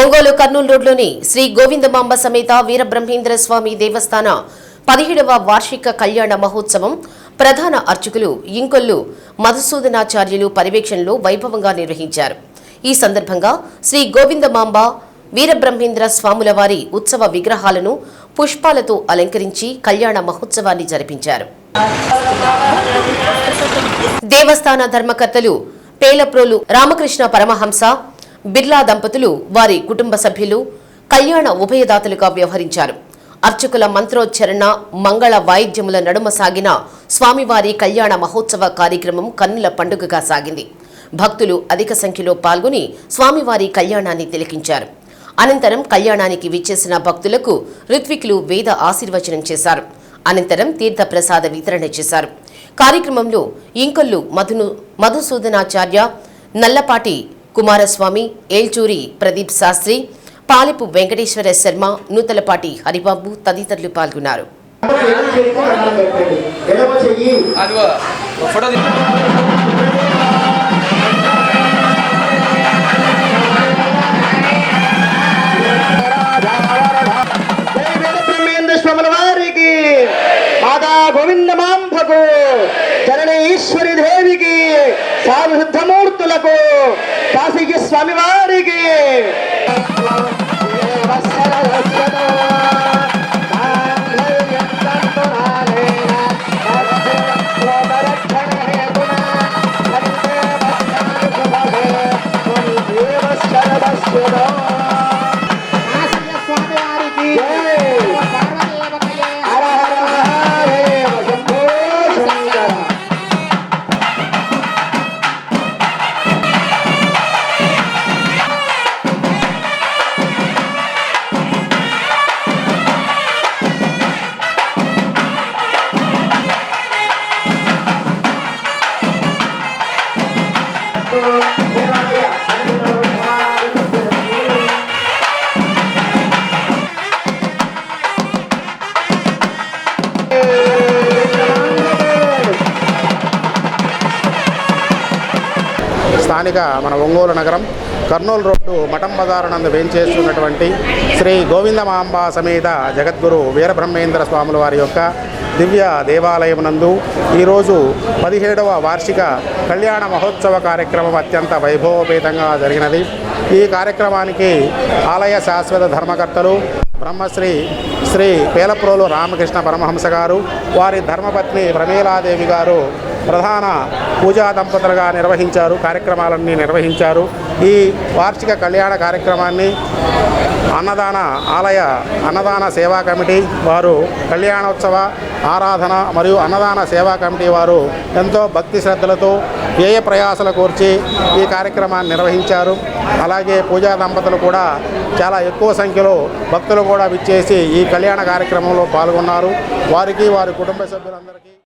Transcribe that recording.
ఒంగోలు కర్నూలు రోడ్లోని శ్రీ గోవిందమాంబ సమేత వీరబ్రహ్మేంద్ర స్వామి దేవస్థాన పదిహేడవ వార్షిక కళ్యాణ మహోత్సవం ప్రధాన అర్చకులు ఇంకొల్లు మధుసూదనాచార్యులు పర్యవేక్షణలో వైభవంగా నిర్వహించారు. ఈ సందర్భంగా శ్రీ గోవిందమాంబ వీరబ్రహ్మేంద్ర స్వాముల వారి ఉత్సవ విగ్రహాలను పుష్పాలతో అలంకరించి కళ్యాణ మహోత్సవాన్ని జరిపించారు. దేవస్థాన ధర్మకర్తలు పేలప్రోలు రామకృష్ణ పరమహంస బిర్లా దంపతులు వారి కుటుంబ సభ్యులు కళ్యాణ ఉభయదాతలుగా వ్యవహరించారు. అర్చకుల మంత్రోచ్చరణ మంగళ వాయిద్యముల నడుమ సాగిన స్వామివారి కళ్యాణ మహోత్సవ కార్యక్రమం కన్నుల పండుగగా సాగింది. భక్తులు అధిక సంఖ్యలో పాల్గొని స్వామివారి కళ్యాణాన్ని తిలకించారు. అనంతరం కళ్యాణానికి విచ్చేసిన భక్తులకు ఋత్వికులు వేద ఆశీర్వచనం చేశారు. అనంతరం తీర్థ ప్రసాద వితరణ చేశారు. కార్యక్రమంలో ఇంకొల్లు మధును మధుసూదనాచార్య నల్లపాటి కుమారస్వామి ఏల్చూరి ప్రదీప్ శాస్త్రి పాలెపు వెంకటేశ్వర శర్మ నూతలపాటి హరిబాబు తదితరులు పాల్గొన్నారు. ఎడమ చెయ్యి అదిగో ఒక ఫోటో తీ- జై వీర బ్రహ్మేంద్ర స్వాముల వారికి మాతా గోవింద మాంబకు జనని ఈశ్వరి దేవికి సాధు సిద్ధమూర్తులకు కాశీకి స్వామి వారికి స్థానిక మన ఒంగోలు నగరం కర్నూలు రోడ్డు మఠం బజారునందు వేంచేస్తున్నటువంటి శ్రీ గోవిందమాంబ సమేత జగద్గురు వీరబ్రహ్మేంద్ర స్వాముల వారి యొక్క దివ్య దేవాలయమునందు ఈరోజు పదిహేడవ వార్షిక కళ్యాణ మహోత్సవ కార్యక్రమం అత్యంత వైభవపేతంగా జరిగినది. ఈ కార్యక్రమానికి ఆలయ శాశ్వత ధర్మకర్తలు బ్రహ్మశ్రీ శ్రీ పేలప్రోలు రామకృష్ణ పరమహంస గారు వారి ధర్మపత్ని ప్రమీలాదేవి గారు ప్రధాన పూజా దంపతులుగా నిర్వహించారు కార్యక్రమాలన్నీ నిర్వహించారు. ఈ వార్షిక కళ్యాణ కార్యక్రమాన్ని అన్నదాన ఆలయ అన్నదాన సేవా కమిటీ వారు కళ్యాణోత్సవ ఆరాధన మరియు అన్నదాన సేవా కమిటీ వారు ఎంతో భక్తి శ్రద్ధలతో వ్యయ ప్రయాసల కోర్చి ఈ కార్యక్రమాన్ని నిర్వహించారు. అలాగే పూజా దంపతులు కూడా చాలా ఎక్కువ సంఖ్యలో భక్తులు కూడా విచ్చేసి ఈ కళ్యాణ కార్యక్రమంలో పాల్గొన్నారు. వారికి వారి కుటుంబ సభ్యులందరికీ